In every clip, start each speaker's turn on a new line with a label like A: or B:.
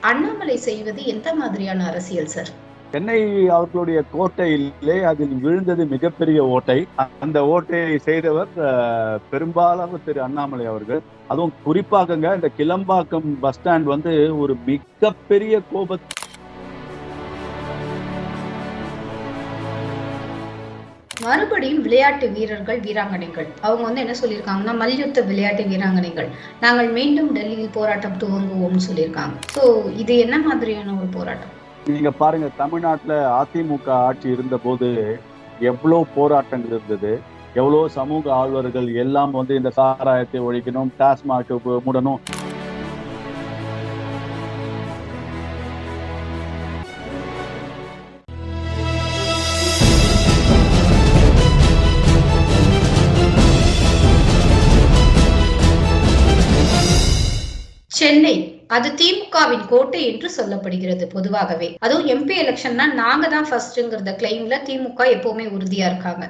A: அண்ணாமலை செய்வது எந்த மாதிரியான அரசியல் சார்?
B: சென்னை அவர்களுடைய கோட்டையிலே அதில் விழுந்தது மிகப்பெரிய ஓட்டை. அந்த ஓட்டையை செய்தவர் அஹ், பெரும்பாலான திரு அண்ணாமலை அவர்கள். அதுவும் குறிப்பாகங்க இந்த கிளம்பாக்கம் பஸ் ஸ்டாண்ட் வந்து ஒரு மிகப்பெரிய கோப
A: மறுபடியும் விளையாட்டு வீரர்கள் வீராங்கனைகள். அவங்க வந்து என்ன சொல்லியிருக்காங்கன்னா மல்யுத்த விளையாட்டு வீராங்கனைகள். நாங்கள் மீண்டும் டெல்லியில் போராட்டம் துவங்குவோம்னு சொல்லியிருக்காங்க. ஸோ இது என்ன மாதிரியான ஒரு போராட்டம்?
B: நீங்க பாருங்க தமிழ்நாட்டில் அதிமுக ஆட்சி இருந்த போது எவ்வளோ போராட்டங்கள் இருந்தது. எவ்வளோ சமூக ஆழ்வர்கள் எல்லாம் வந்து இந்த சாராயத்தை ஒழிக்கணும் டாஸ்மாக் மூடணும்.
A: அது திமுகவின் கோட்டை என்று சொல்லப்படுகிறது பொதுவாகவே. அதுவும் எம்பி எலெக்ஷன்னா நாங்க தான் ஃபர்ஸ்ட்ங்கிறத கிளைம்ல திமுக எப்பவுமே உறுதியா இருக்காங்க.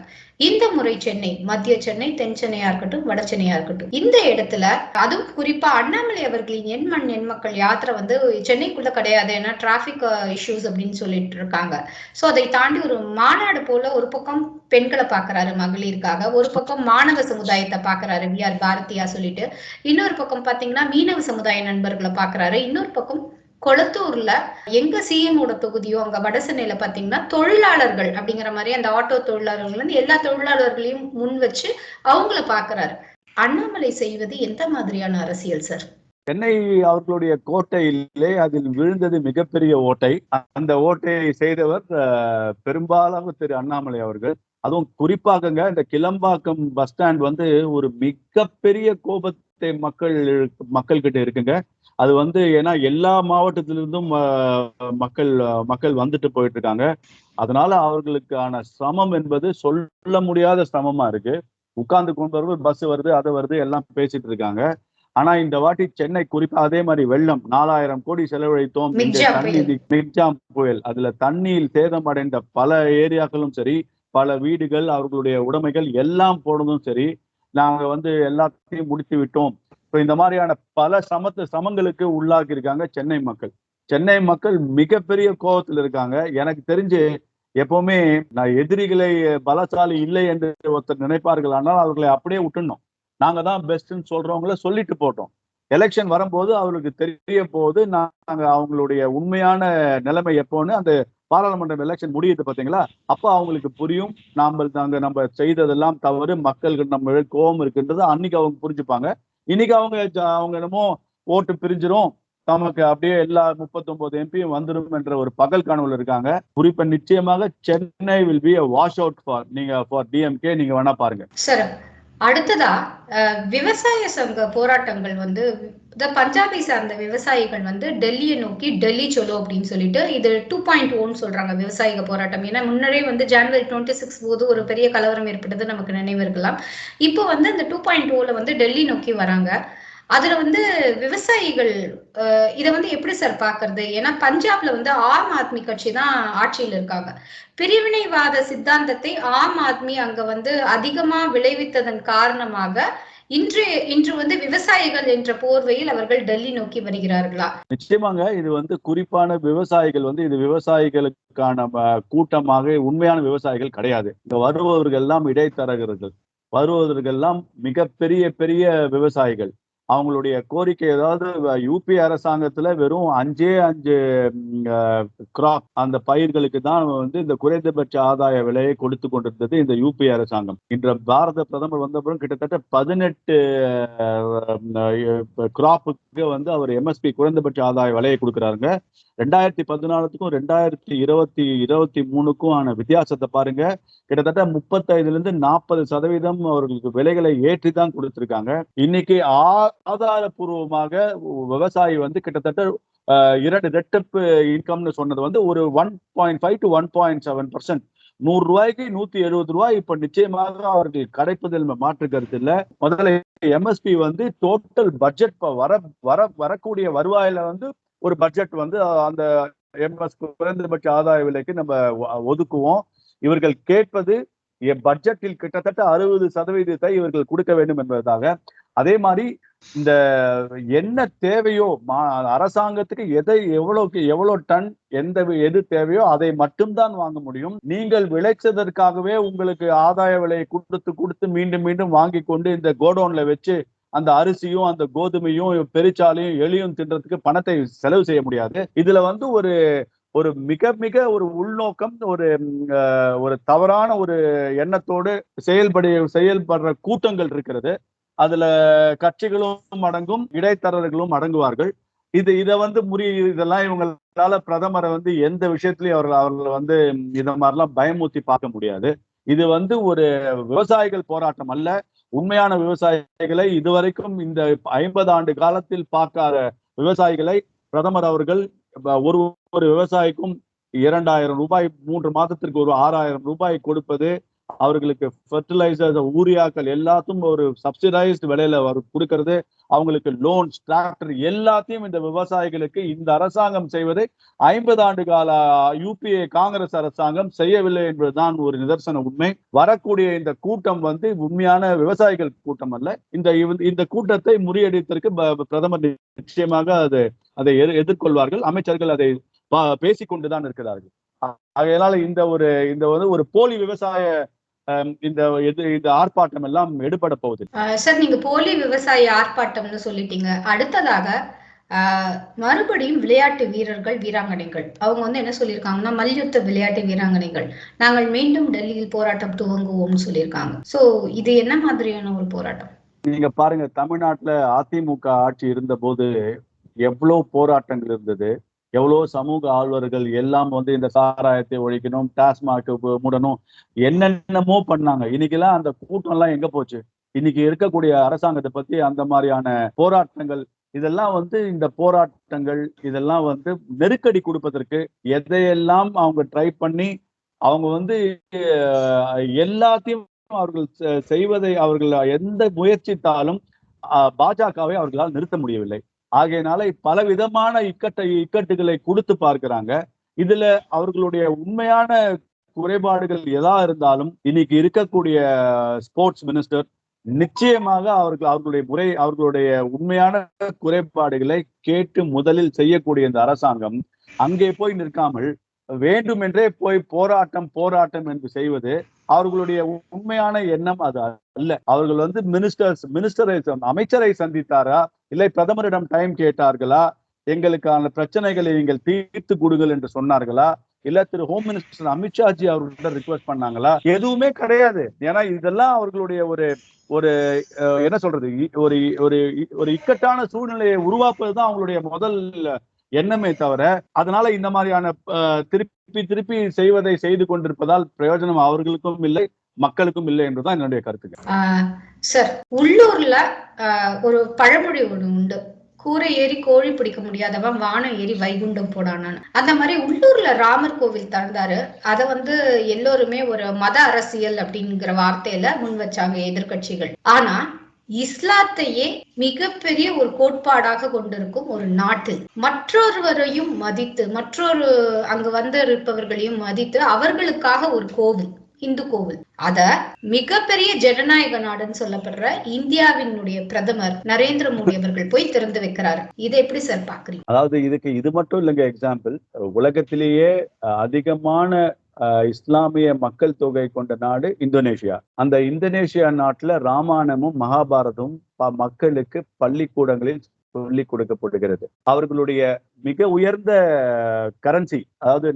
A: இந்த முறை சென்னை மத்திய சென்னை தென் சென்னையா இருக்கட்டும் வட சென்னையா இருக்கட்டும். இந்த இடத்துல அதுவும் குறிப்பா அண்ணாமலை அவர்களின் எண் மண் எண் மக்கள் யாத்திரை வந்து சென்னைக்குள்ள கிடையாது. ஏன்னா டிராபிக் இஷ்யூஸ் uh, அப்படின்னு சொல்லிட்டு இருக்காங்க. சோ அதை தாண்டி ஒரு மாநாடு போல ஒரு பக்கம் பெண்களை பாக்குறாரு மகளிருக்காக ஒரு பக்கம் மாணவ சமுதாயத்தை பாக்குறாரு வி ஆர் பாரதியா சொல்லிட்டு. இன்னொரு பக்கம் பாத்தீங்கன்னா மீனவ சமுதாய நண்பர்களை பாக்குறாரு இன்னொரு பக்கம் கொளத்தூர்ல எங்க சிஎம் ஓட தொகுதியோ அங்க வடசென்னையில பாத்தீங்கன்னா தொழிலாளர்கள் அப்படிங்கிற மாதிரி அந்த ஆட்டோ தொழிலாளர்கள் வந்து எல்லா தொழிலாளர்களையும் முன் வச்சு அவங்கள பாக்குறாரு அண்ணாமலை செய்வது எந்த மாதிரியான அரசியல் சார்?
B: சென்னை அவர்களுடைய கோட்டையிலே அதில் விழுந்தது மிகப்பெரிய ஓட்டை. அந்த ஓட்டையை செய்தவர் அஹ், பெரும்பாலான திரு அண்ணாமலை அவர்கள். அதுவும் குறிப்பாகங்க இந்த கிளம்பாக்கம் பஸ் ஸ்டாண்ட் வந்து ஒரு மிகப்பெரிய கோபத் மக்கள் மக்கள் கிட்ட இருக்குங்க. அது வந்து ஏன்னா எல்லா மாவட்டத்திலிருந்தும் மக்கள் மக்கள் வந்துட்டு போயிட்டு இருக்காங்க அதனால அவர்களுக்கான சிரமம் என்பது சொல்ல முடியாத சிரமமா இருக்கு. உட்கார்ந்து கொண்டு வருவது பஸ் வருது அது வருது எல்லாம் பேசிட்டு இருக்காங்க ஆனா இந்த வாட்டி சென்னை குறிப்பா அதே மாதிரி வெள்ளம் நாலாயிரம் கோடி செலவழித்தோம்
A: மிக்ஜாம்
B: புயல். அதுல தண்ணியில் சேதமடைந்த பல ஏரியாக்களும் சரி பல வீடுகள் அவர்களுடைய உடைமைகள் எல்லாம் போனதும் சரி நாங்க வந்து எல்லாத்தையும் முடித்து விட்டோம். இப்போ இந்த மாதிரியான பல சமத்து சமங்களுக்கு உள்ளாக்கி இருக்காங்க சென்னை மக்கள். சென்னை மக்கள் மிகப்பெரிய கோபத்தில் இருக்காங்க. எனக்கு தெரிஞ்சு எப்பவுமே நான் எதிரிகளை பலசாலி இல்லை என்று ஒருத்தர் நினைப்பார்கள். ஆனால் அவர்களை அப்படியே விட்டுணும் நாங்க தான் பெஸ்ட்ன்னு சொல்றவங்கள சொல்லிட்டு போட்டோம். எலெக்ஷன் வரும்போது அவருக்கு தெரிய போது நாங்க அவங்களுடைய உண்மையான நிலைமை எப்போன்னு அந்த பாராளுமன்ற எலெக்ஷன் முடியுது பாத்தீங்களா? அப்ப அவங்களுக்கு புரியும். நாம நாங்க நம்ம செய்ததெல்லாம் தவறு. மக்களுக்கு நம்ம கோபம் இருக்குன்றது அன்னைக்கு அவங்க புரிஞ்சுப்பாங்க. இன்னைக்கு அவங்க அவங்க என்னமோ ஓட்டு பிரிஞ்சிரும். தமக்கு அப்படியே எல்லா 39 எம்பியும் வந்துடும் என்ற ஒரு பகல் கனவுல இருக்காங்க. குறிப்பா நிச்சயமாக Chennai will be wash out for நீங்க ஃபார் டிஎம்கே நீங்க வேணா பாருங்க.
A: சார் அடுத்ததா விவசாய சங்க போராட்டங்கள் வந்து த பஞ்சாபை சார்ந்த விவசாயிகள் வந்து டெல்லியை நோக்கி டெல்லி சொல்லு அப்படின்னு சொல்லிட்டு இது டூ பாயிண்ட் ஒன்னு சொல்றாங்க விவசாயிக போராட்டம். ஏன்னா முன்னரே வந்து ஜனவரி டுவெண்ட்டி சிக்ஸ் போது ஒரு பெரிய கலவரம் ஏற்பட்டது நமக்கு நினைவு இருக்கலாம். இப்போ வந்து இந்த டூ பாயிண்ட் ஓல வந்து டெல்லி நோக்கி வராங்க. அதுல வந்து விவசாயிகள் இதை வந்து எப்படி சார் பாக்குறது ஏன்னா பஞ்சாப்ல வந்து ஆம் ஆத்மி கட்சி தான் ஆட்சியில் இருக்காங்க. பிரிவினைவாத சித்தாந்தத்தை ஆம் ஆத்மி அங்க வந்து அதிகமா விளைவித்ததன் காரணமாக இன்று இன்று வந்து விவசாயிகள் என்ற போர்வையில் அவர்கள் டெல்லி நோக்கி வருகிறார்களா?
B: நிச்சயமாங்க. இது வந்து குறிப்பான விவசாயிகள் வந்து இது விவசாயிகளுக்கான கூட்டமாக உண்மையான விவசாயிகள் கிடையாது. இங்க வருபவர்கள் எல்லாம் இடைத்தரகர்கள். வருவதற்கெல்லாம் எல்லாம் மிகப்பெரிய பெரிய விவசாயிகள். அவங்களுடைய கோரிக்கை ஏதாவது யூபி அரசாங்கத்துல வெறும் அஞ்சே அஞ்சு கிராப் அந்த பயிர்களுக்கு தான் வந்து இந்த குறைந்தபட்ச ஆதாய விலையை கொடுத்து கொண்டிருந்தது இந்த யூபி அரசாங்கம். இன்று பாரத பிரதமர் வந்தப்புறம் கிட்டத்தட்ட பதினெட்டு கிராப்புக்கு வந்து அவர் எம்எஸ்பி குறைந்தபட்ச ஆதாய விலையை கொடுக்குறாருங்க. ரெண்டாயிரத்தி பதினாலுக்கும் ரெண்டாயிரத்தி இருபத்தி இருபத்தி மூணுக்கும் ஆன வித்தியாசத்தை பாருங்க. கிட்டத்தட்ட முப்பத்தைதுல இருந்து நாற்பது சதவீதம் அவர்களுக்கு விலைகளை ஏற்றி தான் கொடுத்திருக்காங்க. இன்னைக்கு ஆ- ஆதாரபூர்வமாக விவசாயி வந்து கிட்டத்தட்ட இரண்டு ரெட்டப்பு இன்கம்னு சொன்னது வந்து ஒரு one point five to one point seven percent. நூறு ரூபாய்க்கு நூத்தி எழுபது ரூபாய் இப்ப நிச்சயமாக அவர்கள் கிடைப்பதில் மாற்று கருத்து இல்ல. முதல்ல எம்எஸ்பி வந்து டோட்டல் பட்ஜெட் வர வர வரக்கூடிய வருவாயில வந்து ஒரு பட்ஜெட் வந்து அந்த எம்எஸ் குறைந்தபட்ச ஆதாய விலைக்கு நம்ம ஒதுக்குவோம். இவர்கள் கேட்பது பட்ஜெட்டில் கிட்டத்தட்ட அறுபது சதவீதத்தை இவர்கள் கொடுக்க வேண்டும் என்பதாக அதே மாதிரி இந்த என்ன தேவையோ மா- அரசாங்கத்துக்கு எதை எவ்வளவுக்கு எவ்வளவு டன் எந்த எது தேவையோ அதை மட்டும்தான் வாங்க முடியும். நீங்கள் விளைச்சதற்காகவே உங்களுக்கு ஆதாய விலையை கொடுத்து கொடுத்து மீண்டும் மீண்டும் வாங்கி கொண்டு இந்த கோடவுன்ல வச்சு அந்த அரிசியும் அந்த கோதுமையும் பெருச்சாலையும் எலியும் தின்றதுக்கு பணத்தை செலவு செய்ய முடியாது. இதுல வந்து ஒரு ஒரு மிக மிக ஒரு உள்நோக்கம் ஒரு ஒரு தவறான ஒரு எண்ணத்தோடு செயல்பட செயல்படுற கூட்டங்கள் இருக்கிறது. அதுல கட்சிகளும் அடங்கும் இடைத்தரகர்களும் அடங்குவார்கள். இது இதை வந்து முறி இதெல்லாம் இவங்களால பிரதமரை வந்து எந்த விஷயத்திலையும் அவர்கள் அவர்களை வந்து இத மாதிரிலாம் பயமூத்தி பார்க்க முடியாது. இது வந்து ஒரு விவசாயிகள் போராட்டம் அல்ல. உண்மையான விவசாயிகளை இதுவரைக்கும் இந்த ஐம்பது ஆண்டு காலத்தில் பார்க்காத விவசாயிகளை பிரதமர் அவர்கள் ஒரு ஒரு விவசாயிக்கும் இரண்டாயிரம் ரூபாய் மூன்று மாதத்திற்கு ஒரு ஆறாயிரம் ரூபாய் கொடுப்பது அவர்களுக்கு ஃபெர்டிலைசர் ஊரியாக்கள் எல்லாத்தையும் ஒரு சப்சிடைஸ்டு விலையில அவர் கொடுக்கறது. அவங்களுக்கு லோன்ஸ் டிராக்டர் எல்லாத்தையும் இந்த விவசாயிகளுக்கு இந்த அரசாங்கம் செய்வதை ஐம்பது ஆண்டு கால யூபிஏ காங்கிரஸ் அரசாங்கம் செய்யவில்லை என்பதுதான் ஒரு நிதர்சன உண்மை. வரக்கூடிய இந்த கூட்டம் வந்து உண்மையான விவசாயிகள் கூட்டம் அல்ல. இந்த இந்த கூட்டத்தை முறியடித்ததற்கு ப- பிரதமர் நிச்சயமாக அது அதை எதிர்- எதிர்கொள்வார்கள். அமைச்சர்கள் அதை பேசிக்கொண்டுதான் இருக்கிறார்கள். ஆகையினால இந்த ஒரு இந்த வந்து ஒரு போலி விவசாய இந்த இந்த ஆர்ப்பாட்டம் எல்லாம் எடுபட போகுது
A: சார் நீங்க போலி விவசாய ஆர்ப்பாட்டம்னு சொல்லிட்டீங்க. அடுத்ததாக மறுபடியும் விளையாட்டு வீரர்கள் வீராங்கனைகள். அவங்க வந்து என்ன சொல்லியிருக்காங்கன்னா மல்யுத்த விளையாட்டு வீராங்கனைகள். நாங்கள் மீண்டும் டெல்லியில் போராட்டம் துவங்குவோம்னு சொல்லியிருக்காங்க. சோ இது என்ன மாதிரியான ஒரு போராட்டம்?
B: நீங்க பாருங்க தமிழ்நாட்டுல அதிமுக ஆட்சி இருந்த போது எவ்வளவு போராட்டங்கள் இருந்தது. எவ்வளோ சமூக ஆழ்வர்கள் எல்லாம் வந்து இந்த சாராயத்தை ஒழிக்கணும் டாஸ்மாக் மூடணும் என்னென்னமோ பண்ணாங்க. இன்னைக்கெல்லாம் அந்த கூட்டம் எல்லாம் எங்க போச்சு? இன்னைக்கு இருக்கக்கூடிய அரசாங்கத்தை பத்தி அந்த மாதிரியான போராட்டங்கள் இதெல்லாம் வந்து இந்த போராட்டங்கள் இதெல்லாம் வந்து நெருக்கடி கொடுப்பதற்கு எதையெல்லாம் அவங்க ட்ரை பண்ணி அவங்க வந்து எல்லாத்தையும் அவர்கள் செ- செய்வதை அவர்கள் எந்த முயற்சித்தாலும் பாஜகவை அவர்களால் நிறுத்த முடியவில்லை. ஆகையினால பல விதமான இக்கட்டை இக்கட்டுகளை கொடுத்து பார்க்கிறாங்க. இதுல அவர்களுடைய உண்மையான குறைபாடுகள் எதா இருந்தாலும் இன்னைக்கு இருக்கக்கூடிய ஸ்போர்ட்ஸ் மினிஸ்டர் நிச்சயமாக அவர்கள் அவர்களுடைய முறை அவர்களுடைய உண்மையான குறைபாடுகளை கேட்டு முதலில் செய்யக்கூடிய இந்த அரசாங்கம் அங்கே போய் நிற்காமல் வேண்டுமென்றே போய் போராட்டம் போராட்டம் என்று செய்வது அவர்களுடைய உண்மையான எண்ணம் அது அல்ல. அவர்கள் வந்து மினிஸ்டர்ஸ் மினிஸ்டரை அமைச்சரை சந்தித்தாரா? இல்லை பிரதமரிடம் டைம் கேட்டார்களா? எங்களுக்கான பிரச்சனைகளை நீங்கள் தீர்த்து கொடுங்கள் என்று சொன்னார்களா? இல்ல திரு ஹோம் மினிஸ்டர் அமித்ஷாஜி அவர்கிட்ட ரிக்வஸ்ட் பண்ணாங்களா? எதுவுமே கிடையாது. ஏன்னா இதெல்லாம் அவர்களுடைய ஒரு ஒரு என்ன சொல்றது? ஒரு ஒரு ஒரு இக்கட்டான சூழ்நிலையை உருவாக்குவதுதான் அவங்களுடைய முதல் எண்ணமே தவிர அதனால இந்த மாதிரியான திருப்பி திருப்பி செய்வதை செய்து கொண்டிருப்பதால் பிரயோஜனம் அவர்களுக்கும் இல்லை. மக்களுக்கும் இல்லை என்றுதான் என்னுடைய கருத்துக்கள்
A: ஆஹ் சார் உள்ளூர்ல ஆஹ் ஒரு பழமொழி ஒண்ணு உண்டு. கூரை ஏறி கோழி பிடிக்க முடியாதவன் வானம் ஏறி வைகுண்டம் போடானான்னு அந்த மாதிரி உள்ளூர்ல ராமர் கோவில் திறந்தாரு. அதை வந்து எல்லோருமே ஒரு மத அரசியல் அப்படிங்கிற வார்த்தையில முன் வச்சாங்க எதிர்க்கட்சிகள். ஆனா இஸ்லாத்தையே மிகப்பெரிய ஒரு கோட்பாடாக கொண்டிருக்கும் ஒரு நாட்டில். மற்றொருவரையும் மதித்து மற்றொரு அங்கு வந்து இருப்பவர்களையும் மதித்து அவர்களுக்காக ஒரு கோவில். இந்து கோவில். அத மிகப்பெரிய ஜனநாயக நாடுன்னு சொல்லப்படுற இந்தியாவினுடைய பிரதமர் நரேந்திர மோடி அவர்கள் போய் திறந்து வைக்கிறாரு. இதை எப்படி சார் பாக்குறீங்க?
B: அதாவது இதுக்கு இது மட்டும் இல்லைங்க எக்ஸாம்பிள் உலகத்திலேயே அதிகமான இஸ்லாமிய மக்கள் தொகை கொண்ட நாடு இந்தோனேஷியா. அந்த இந்தோனேஷியா நாட்டுல ராமாயணமும் மகாபாரதமும் மக்களுக்கு பள்ளிக்கூடங்களில் சொல்லி கொடுக்கப்படுகிறது. அவர்களுடைய மிக உயர்ந்த கரன்சி அதாவது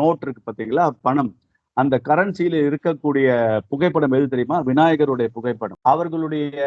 B: நோட் இருக்கு பாத்தீங்களா? பணம். அந்த கரன்சியில இருக்கக்கூடிய புகைப்படம் எது தெரியுமா? விநாயகருடைய புகைப்படம். அவர்களுடைய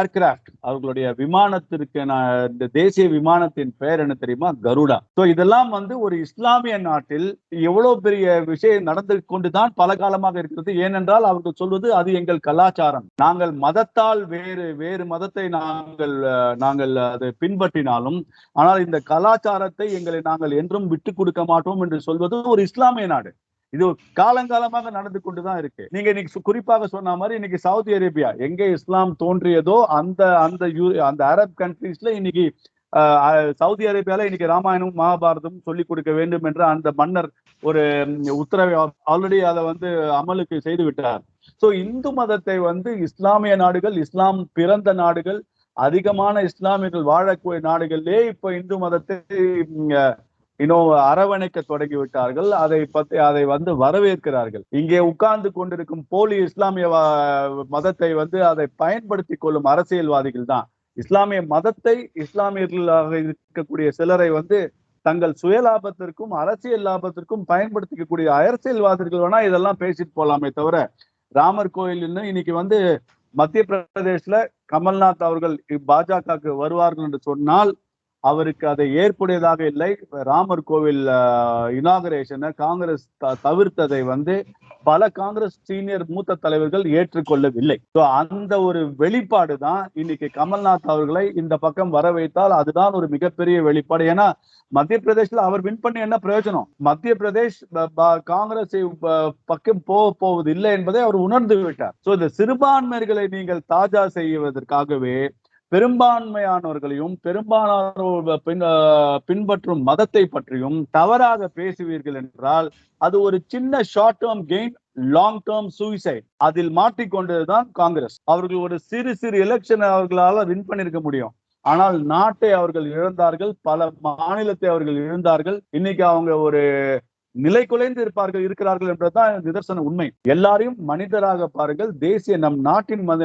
B: ஏர்கிராஃப்ட் அவர்களுடைய விமானத்திற்கு நான் இந்த தேசிய விமானத்தின் பெயர் என்ன தெரியுமா? கருடா. ஸோ இதெல்லாம் வந்து ஒரு இஸ்லாமிய நாட்டில் எவ்வளவு பெரிய விஷயம் நடந்து கொண்டுதான் பல காலமாக இருக்கிறது. ஏனென்றால் அவர்கள் சொல்வது அது எங்கள் கலாச்சாரம். நாங்கள் மதத்தால் வேறு வேறு மதத்தை நாங்கள் நாங்கள் அதை பின்பற்றினாலும் ஆனால் இந்த கலாச்சாரத்தை எங்களை நாங்கள் என்றும் விட்டு கொடுக்க மாட்டோம் என்று சொல்வது ஒரு இஸ்லாமிய நாடு. இது காலங்காலமாக நடந்து கொண்டுதான் இருக்கு. நீங்க இன்னைக்கு குறிப்பாக சொன்ன மாதிரி இன்னைக்கு சவுதி அரேபியா எங்க இஸ்லாம் தோன்றியதோ அந்த அந்த அந்த அரப் கண்ட்ரீஸ்ல இன்னைக்கு சவுதி அரேபியால இன்னைக்கு ராமாயணம் மகாபாரதம் சொல்லிக் கொடுக்க வேண்டும் என்ற அந்த மன்னர் ஒரு உத்தரவை ஆல்ரெடி அதை வந்து அமலுக்கு செய்து விட்டார். சோ இந்து மதத்தை வந்து இஸ்லாமிய நாடுகள் இஸ்லாம் பிறந்த நாடுகள் அதிகமான இஸ்லாமியர்கள் வாழக்கூடிய நாடுகளிலே இப்ப இந்து மதத்தை இன்னும் அரவணைக்க தொடங்கி விட்டார்கள் அதை பத்தி அதை வந்து வரவேற்கிறார்கள். இங்கே உட்கார்ந்து கொண்டிருக்கும் போலி இஸ்லாமிய வா- மதத்தை வந்து அதை பயன்படுத்தி கொள்ளும் அரசியல்வாதிகள் தான். இஸ்லாமிய மதத்தை இஸ்லாமியர்களாக இருக்கக்கூடிய சிலரை வந்து தங்கள் சுயலாபத்திற்கும் அரசியல் லாபத்திற்கும் பயன்படுத்திக்கக்கூடிய அரசியல்வாதிகள் வேணா இதெல்லாம் பேசிட்டு போலாமே தவிர ராமர் கோயில் இன்னைக்கு வந்து மத்திய பிரதேசல கமல்நாத் அவர்கள் பாஜகவுக்கு வருவார்கள் என்று சொன்னால் அவருக்கு அதை ஏற்புடையதாக இல்லை. ராமர் கோவில் இனாகரேஷனை காங்கிரஸ் த- தவிர்த்ததை வந்து பல காங்கிரஸ் சீனியர் மூத்த தலைவர்கள் ஏற்றுக்கொள்ளவில்லை. அந்த ஒரு வெளிப்பாடு தான் இன்னைக்கு கமல்நாத் அவர்களை இந்த பக்கம் வர வைத்தால் அதுதான் ஒரு மிகப்பெரிய வெளிப்பாடு. ஏன்னா மத்திய பிரதேஷ்ல அவர் வின் பண்ணி என்ன பிரயோஜனம்? மத்திய பிரதேஷ் ப- ப- பக்கம் போக போவது இல்லை என்பதை அவர் உணர்ந்து விட்டார். சோ இந்த சிறுபான்மையர்களை நீங்கள் தாஜா செய்வதற்காகவே பெரும்பான்மையானவர்களையும் பெரும்பாலானோர் பின் பின்பற்றும் மதத்தை பற்றியும் தவறாக பேசுவீர்கள் என்றால் அது ஒரு சின்ன short term gain long term suicide அதில் மாட்டிக்கொண்டதுதான் காங்கிரஸ். அவர்கள் ஒரு சிறு சிறு எலெக்ஷன் அவர்களால வின் பண்ணிருக்க முடியும். ஆனால் நாட்டை அவர்கள் இழந்தார்கள் பல மாநிலத்தை அவர்கள் இழந்தார்கள். இன்னைக்கு அவங்க ஒரு நிலை குலைந்து இருப்பார்கள் இருக்கிறார்கள் என்பதுதான் நிதர்சன உண்மை. எல்லாரையும் மனிதராக பாருங்கள் தேசிய நம் நாட்டின் மத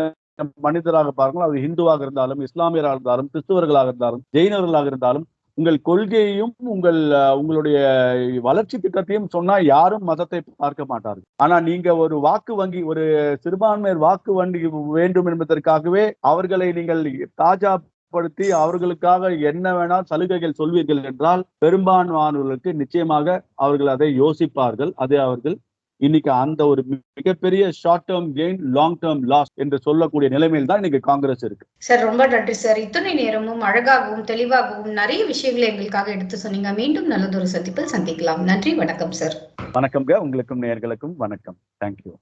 B: மனிதராக பாருங்கள் அது இந்துவாக இருந்தாலும் இஸ்லாமியராக இருந்தாலும் கிறிஸ்துவர்களாக இருந்தாலும் ஜெயினர்களாக இருந்தாலும் உங்கள் கொள்கையையும் உங்கள் உங்களுடைய வளர்ச்சி திட்டத்தையும் சொன்னா யாரும் மதத்தை பார்க்க மாட்டார்கள். ஆனா நீங்க ஒரு வாக்கு வங்கி ஒரு சிறுபான்மையர் வாக்கு வங்கி வேண்டும் என்பதற்காகவே அவர்களை நீங்கள் தாஜா படுத்தி அவர்களுக்காக என்ன வேணால் சலுகைகள் சொல்வீர்கள் என்றால் பெரும்பான்மையானவர்களுக்கு நிச்சயமாக அவர்கள் அதை யோசிப்பார்கள் அதை அவர்கள் இன்னைக்கு அந்த ஒரு மிகப்பெரிய short term gain long term loss என்று சொல்லக்கூடிய நிலைமையில் தான் இன்னைக்கு காங்கிரஸ் இருக்கு.
A: சார் ரொம்ப நன்றி சார். இத்தனை நேரமும் அழகாகவும் தெளிவாகவும் நிறைய விஷயங்களை எங்களுக்காக எடுத்து சொன்னீங்க. மீண்டும் நல்லதொரு சந்திப்பில் சந்திக்கலாம். நன்றி வணக்கம் சார்.
B: வணக்கம்ங்க. உங்களுக்கும் நேயர்களுக்கும் வணக்கம். தேங்க்யூ